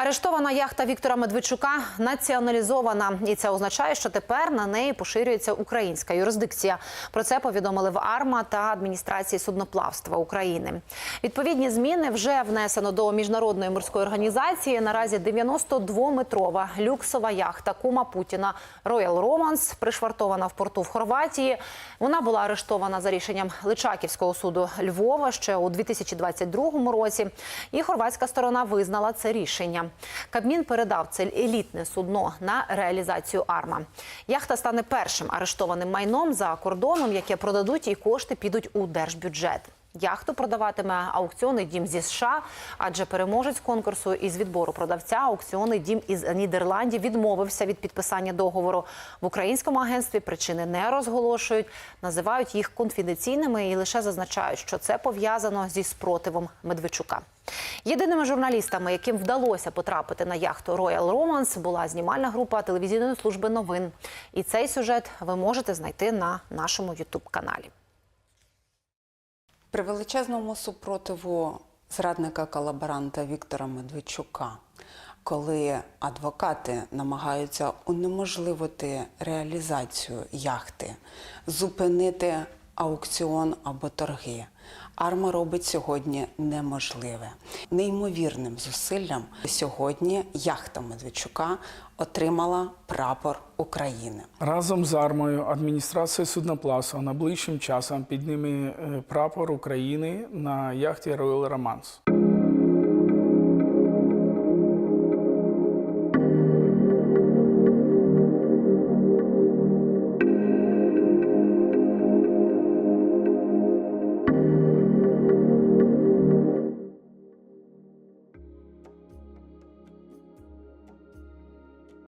Арештована яхта Віктора Медведчука націоналізована, і це означає, що тепер на неї поширюється українська юрисдикція. Про це повідомили в АРМА та адміністрації судноплавства України. Відповідні зміни вже внесено до міжнародної морської організації. Наразі 92-метрова люксова яхта Кума Путіна Royal Romance пришвартована в порту в Хорватії. Вона була арештована за рішенням Личаківського суду Львова ще у 2022 році. І хорватська сторона визнала це рішення. Кабмін передав це елітне судно на реалізацію АРМА. Яхта стане першим арештованим майном за кордоном, яке продадуть і кошти підуть у держбюджет. Яхту продаватиме аукціонний дім зі США, адже переможець конкурсу із відбору продавця аукціонний дім із Нідерландів відмовився від підписання договору. В українському агентстві причини не розголошують, називають їх конфіденційними і лише зазначають, що це пов'язано зі спротивом Медведчука. Єдиними журналістами, яким вдалося потрапити на яхту Royal Romance, була знімальна група телевізійної служби новин. І цей сюжет ви можете знайти на нашому Ютуб каналі. При величезному супротиву зрадника колаборанта Віктора Медведчука, коли адвокати намагаються унеможливити реалізацію яхти, зупинити аукціон або торги, Арма робить сьогодні неможливе. Неймовірним зусиллям сьогодні яхта Медведчука отримала прапор України. Разом з армою адміністрація суднопласу найближчим часом підніме е, прапор України на яхті Royal Romance.